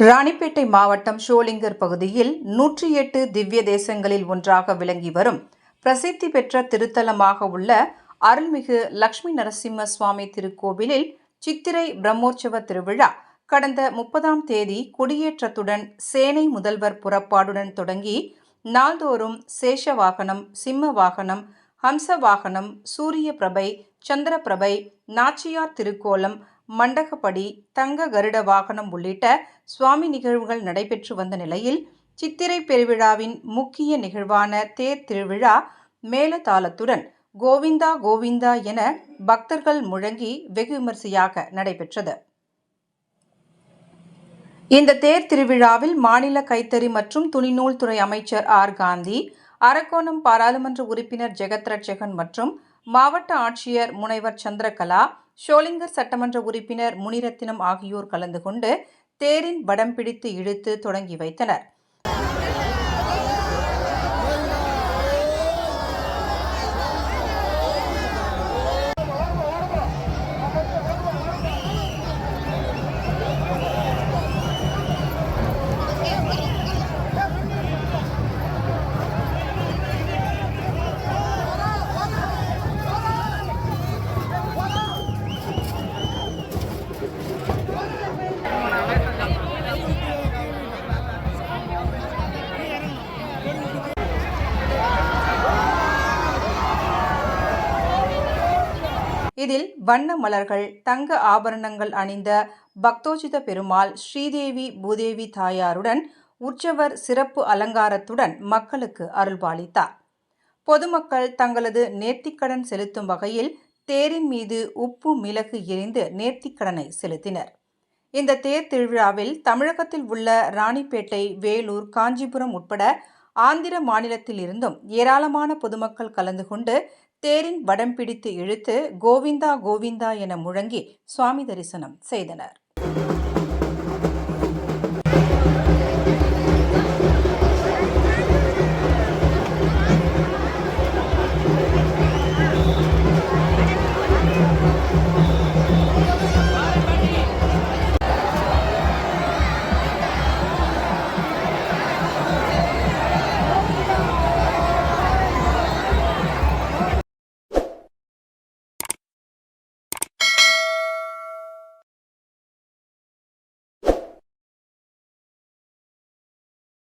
ராணிப்பேட்டை மாவட்டம் ஷோலிங்கர் பகுதியில் நூற்றி எட்டு திவ்ய தேசங்களில் ஒன்றாக விளங்கி வரும் பிரசித்தி பெற்ற திருத்தலமாக உள்ள அருள்மிகு லக்ஷ்மி நரசிம்ம சுவாமி திருக்கோவிலில் சித்திரை பிரம்மோற்சவ திருவிழா கடந்த முப்பதாம் தேதி கொடியேற்றத்துடன் சேனை முதல்வர் புறப்பாடுடன் தொடங்கி நாள்தோறும் சேஷ வாகனம் சிம்ம வாகனம் ஹம்ச வாகனம் சூரிய பிரபை சந்திர பிரபை நாச்சியார் திருக்கோலம் மண்டகப்படி தங்க கருட வாகனம் உள்ளிட்ட சுவாமி நிகழ்வுகள் நடைபெற்று வந்த நிலையில் சித்திரை பெருவிழாவின் முக்கிய நிகழ்வான தேர் திருவிழா மேலதாளத்துடன் கோவிந்தா கோவிந்தா என பக்தர்கள் முழங்கி வெகு விமரிசையாக நடைபெற்றது. இந்த தேர் திருவிழாவில் மாநில கைத்தறி மற்றும் துணிநூல் துறை அமைச்சர் ஆர். காந்தி அரக்கோணம் பாராளுமன்ற உறுப்பினர் ஜெகத்ரட்சகன் மற்றும் மாவட்ட ஆட்சியர் முனைவர் சந்திரகலா ஷோலிங்கர் சட்டமன்ற உறுப்பினர் முனிரத்தினம் ஆகியோர் கலந்து கொண்டு தேரின் வடம் பிடித்து இழுத்து தொடங்கி வைத்தனர். இதில் வண்ண மலர்கள் தங்க ஆபரணங்கள் அணிந்த பக்தோஜித பெருமாள் ஸ்ரீதேவி பூதேவி தாயாருடன் உற்சவர் சிறப்பு அலங்காரத்துடன் மக்களுக்கு அருள்பாலித்தார். பொதுமக்கள் தங்களது நேர்த்திக்கடன் செலுத்தும் வகையில் தேரின் மீது உப்பு மிளகு எரிந்து நேர்த்திக்கடனை செலுத்தினர். இந்த தேர் திருவிழாவில் தமிழகத்தில் உள்ள ராணிப்பேட்டை வேலூர் காஞ்சிபுரம் உட்பட ஆந்திர மாநிலத்தில் இருந்தும் ஏராளமான பொதுமக்கள் கலந்து கொண்டு தேரின் வடம் பிடித்து இழுத்து கோவிந்தா கோவிந்தா என முழங்கி சுவாமி தரிசனம் செய்தனர்.